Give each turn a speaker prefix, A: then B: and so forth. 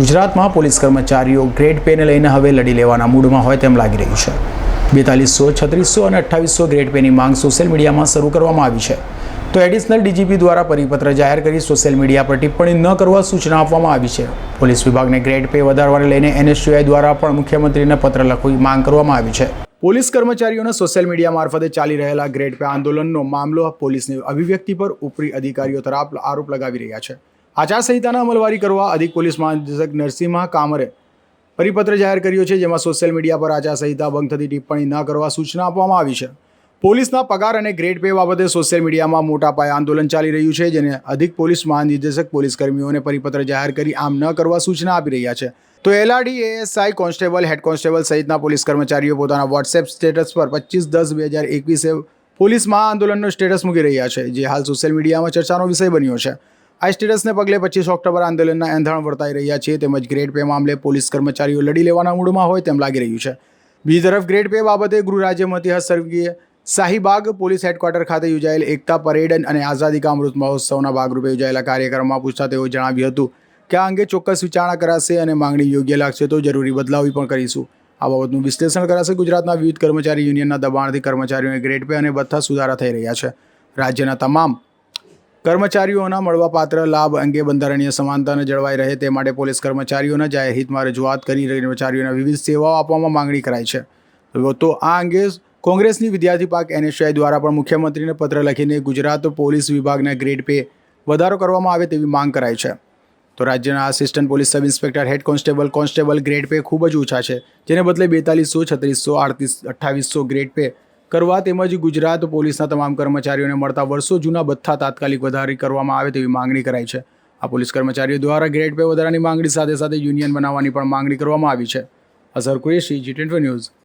A: ગુજરાતમાં પોલીસ કર્મચારીઓ ગ્રેડ પેને લઈને હવે લડી લેવાના મૂડમાં હોય તેમ લાગી રહ્યું છે. બેતાલીસો, છત્રીસો અને અઠ્ઠાવીસો ગ્રેડ પેની માંગ સોશિયલ મીડિયામાં શરૂ કરવામાં આવી છે. તો એડિશનલ ડીજીપી દ્વારા પરિપત્ર જાહેર કરી સોશિયલ મીડિયા પર ટિપ્પણી ન કરવા સૂચના આપવામાં આવી છે. પોલીસ વિભાગને ગ્રેડ પે વધારવાને લઈને એનએસયુઆઈ દ્વારા પણ મુખ્યમંત્રીને પત્ર લખવી માંગ કરવામાં આવી છે. પોલીસ કર્મચારીઓના સોશિયલ મીડિયા મારફતે ચાલી રહેલા ગ્રેડ પે આંદોલનનો મામલો પોલીસની અભિવ્યક્તિ પર ઉપરી અધિકારીઓ તરફ આરોપ લગાવી રહ્યા છે. આચારસંહિતાના અમલવારી કરવા અધિક પોલીસ મહાનિદેશક નરસિંહા કામરે પરિપત્ર જાહેર કર્યો છે, જેમાં સોશિયલ મીડિયા પર આચારસંહિતા ભંગ થતી ટિપ્પણી ન કરવા સૂચના આપવામાં આવી છે. પોલીસના પગાર અને ગ્રેડ પે બાબતે સોશિયલ મીડિયામાં મોટા પાયે આંદોલન ચાલી રહ્યું છે, જેને અધિક પોલીસ મહાનિદેશક પોલીસ કર્મીઓને પરિપત્ર જાહેર કરી આમ ન કરવા સૂચના આપી રહ્યા છે. તો LRD, ASI, constable, head constable સહિતના પોલીસ કર્મચારીઓ પોતાના વોટ્સએપ સ્ટેટસ પર પચીસ દસ બે હજાર એકવીસે પોલીસ મહા આંદોલનનો સ્ટેટસ મૂકી રહ્યા છે, જે હાલ સોશિયલ મીડિયામાં ચર્ચાનો વિષય બન્યો છે. આ સ્ટેટસને પગલે પચીસ ઓક્ટોબર આંદોલનના એંધાણ વર્તાઈ રહ્યા છે. તેમજ ગ્રેડ પે મામલે પોલીસ કર્મચારીઓ લડી લેવાના મૂડમાં હોય તેમ લાગી રહ્યું છે. બીજી તરફ ગ્રેડ પે બાબતે ગૃહ રાજ્યમંત્રી હર્ષ શાહીબાગ પોલીસ હેડક્વાર્ટર ખાતે યોજાયેલ એકતા પરેડ અને આઝાદી કા અમૃત મહોત્સવના ભાગરૂપે યોજાયેલા કાર્યક્રમમાં પૂછતા તેઓ જણાવ્યું હતું કે આ અંગે ચોક્કસ વિચારણા કરાશે અને માંગણી યોગ્ય લાગશે તો જરૂરી બદલાવ પણ કરીશું. આ બાબતનું વિશ્લેષણ કરાશે ગુજરાતના વિવિધ કર્મચારી યુનિયનના દબાણથી કર્મચારીઓને ગ્રેડ પે અને બધા સુધારા થઈ રહ્યા છે. રાજ્યના તમામ કર્મચારીઓના મળવાપાત્ર લાભ અંગે બંધારણીય સમાનતાને જળવાઈ રહે તે માટે પોલીસ કર્મચારીઓના જાહેર હિતમાં રજૂઆત કરી કર્મચારીઓને વિવિધ સેવાઓ આપવામાં માંગણી કરાઈ છે. તો આ અંગે કોંગ્રેસની વિદ્યાર્થી પાક એનએસઆઈ દ્વારા પણ મુખ્યમંત્રીને પત્ર લખીને ગુજરાત પોલીસ વિભાગના ગ્રેડ પે વધારો કરવામાં આવે તેવી માંગ કરાઈ છે. તો રાજ્યના assistant police sub inspector head constable constable grade pay ખૂબ જ ઓછા છે, જેને બદલે બેતાલીસો, છત્રીસો, આડત્રીસ, અઠ્ઠાવીસો ગ્રેડ પે કરવા તેમજ ગુજરાત પોલીસના તમામ કર્મચારીઓને મળતા વર્ષો જૂના ભથ્થા તાત્કાલિક વધારી કરવામાં આવે તેવી માંગણી કરાઈ છે. આ પોલીસ કર્મચારીઓ દ્વારા ગ્રેડ પે વધારાની માંગણી સાથે સાથે યુનિયન બનાવવાની પણ માંગણી કરવામાં આવી છે. Azhar Qureshi G twenty news.